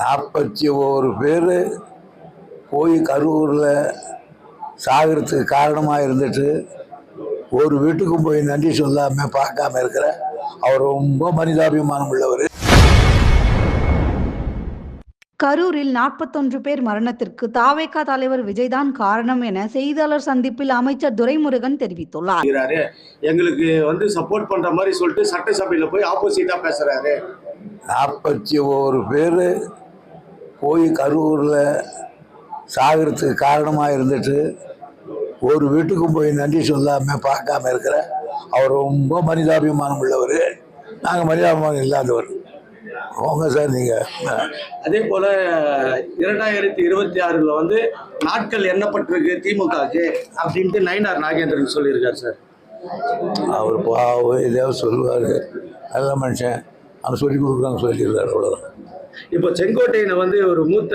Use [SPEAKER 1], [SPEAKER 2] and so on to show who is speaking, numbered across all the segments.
[SPEAKER 1] நாற்பத்தி ஒரு பேர் போய் கரூரில் சாகிறதுக்கு காரணமாக இருந்துட்டு ஒரு வீட்டுக்கும் போய் நன்றி சொல்லாமல் பார்க்காம இருக்கிற அவர் ரொம்ப மனிதாபிமானம் உள்ளவர்.
[SPEAKER 2] கரூரில் நாற்பத்தொன்று பேர் மரணத்திற்கு தாவேகா தலைவர் விஜய்தான் காரணம் என செய்தியாளர் சந்திப்பில் அமைச்சர் துரைமுருகன் தெரிவித்துள்ளார்.
[SPEAKER 3] இருக்கிறாரு. எங்களுக்கு வந்து சப்போர்ட் பண்ற மாதிரி சொல்லிட்டு சட்டசபையில போய் ஆப்போசிட்டா பேசுறாரு.
[SPEAKER 1] நாற்பத்தி ஒரு பேர் போய் கரூரில் சாகிறதுக்கு காரணமாக இருந்துட்டு ஒரு வீட்டுக்கும் போய் நன்றி சொல்லாமல் பார்க்காம இருக்கிற அவர் ரொம்ப மனிதாபிமானம் உள்ளவர். நாங்கள் மனிதாபிமானம் இல்லாதவர். போங்க சார் நீங்கள்
[SPEAKER 3] அதே போல இரண்டாயிரத்தி இருபத்தி ஆறுல வந்து நாட்கள் எண்ணப்பட்டிருக்கு திமுகக்கு அப்படின்ட்டு நயினார் நாகேந்திரன் சொல்லியிருக்காரு சார்.
[SPEAKER 1] அவர் பாவம் எதையாவது சொல்லுவார். நல்ல மனுஷன். அவன் சொல்லி கொடுக்குறாங்க சொல்லிடுறாரு அவ்வளோதான்
[SPEAKER 3] இப்போ செங்கோட்டையனை வந்து ஒரு மூத்த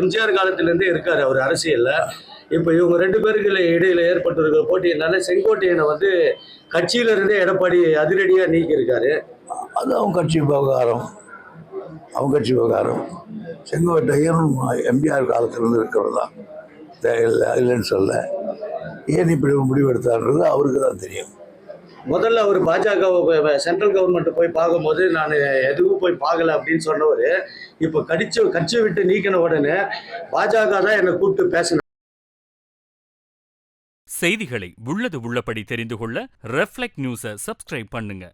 [SPEAKER 3] எம்ஜிஆர் காலத்திலேருந்தே இருக்காரு அவர் அரசியல்ல. இப்போ இவங்க ரெண்டு பேருக்கு இடையில ஏற்பட்டிருக்கிற போட்டியினால செங்கோட்டையனை வந்து கட்சியில இருந்தே எடப்பாடி அதிரடியா நீக்கி இருக்காரு
[SPEAKER 1] அது அவங்க கட்சி விவகாரம் அவங்க கட்சி விவகாரம் செங்கோட்டையன் எம்ஜிஆர் காலத்திலிருந்து இருக்கிறவர் தான் இல்லை இல்லைன்னு சொல்ல ஏன் இப்படி ஒரு முடிவு எடுத்தாருன்றது அவருக்கு தான் தெரியும்.
[SPEAKER 3] முதல்ல அவர் பாஜக சென்ட்ரல் கவர்மெண்ட் போய் பார்க்கும்போது நான் எதுவும் போய் பார்க்கல அப்படின்னு சொன்னவர் இப்போ கடிச்சு கட்சி விட்டு நீக்கின உடனே பாஜக தான் என்னை கூப்பிட்டு பேசின
[SPEAKER 4] செய்திகளை உள்ளது உள்ளபடி தெரிந்து கொள்ள ரெஃப்ளெக்ட் நியூஸை சப்ஸ்கிரைப் பண்ணுங்க.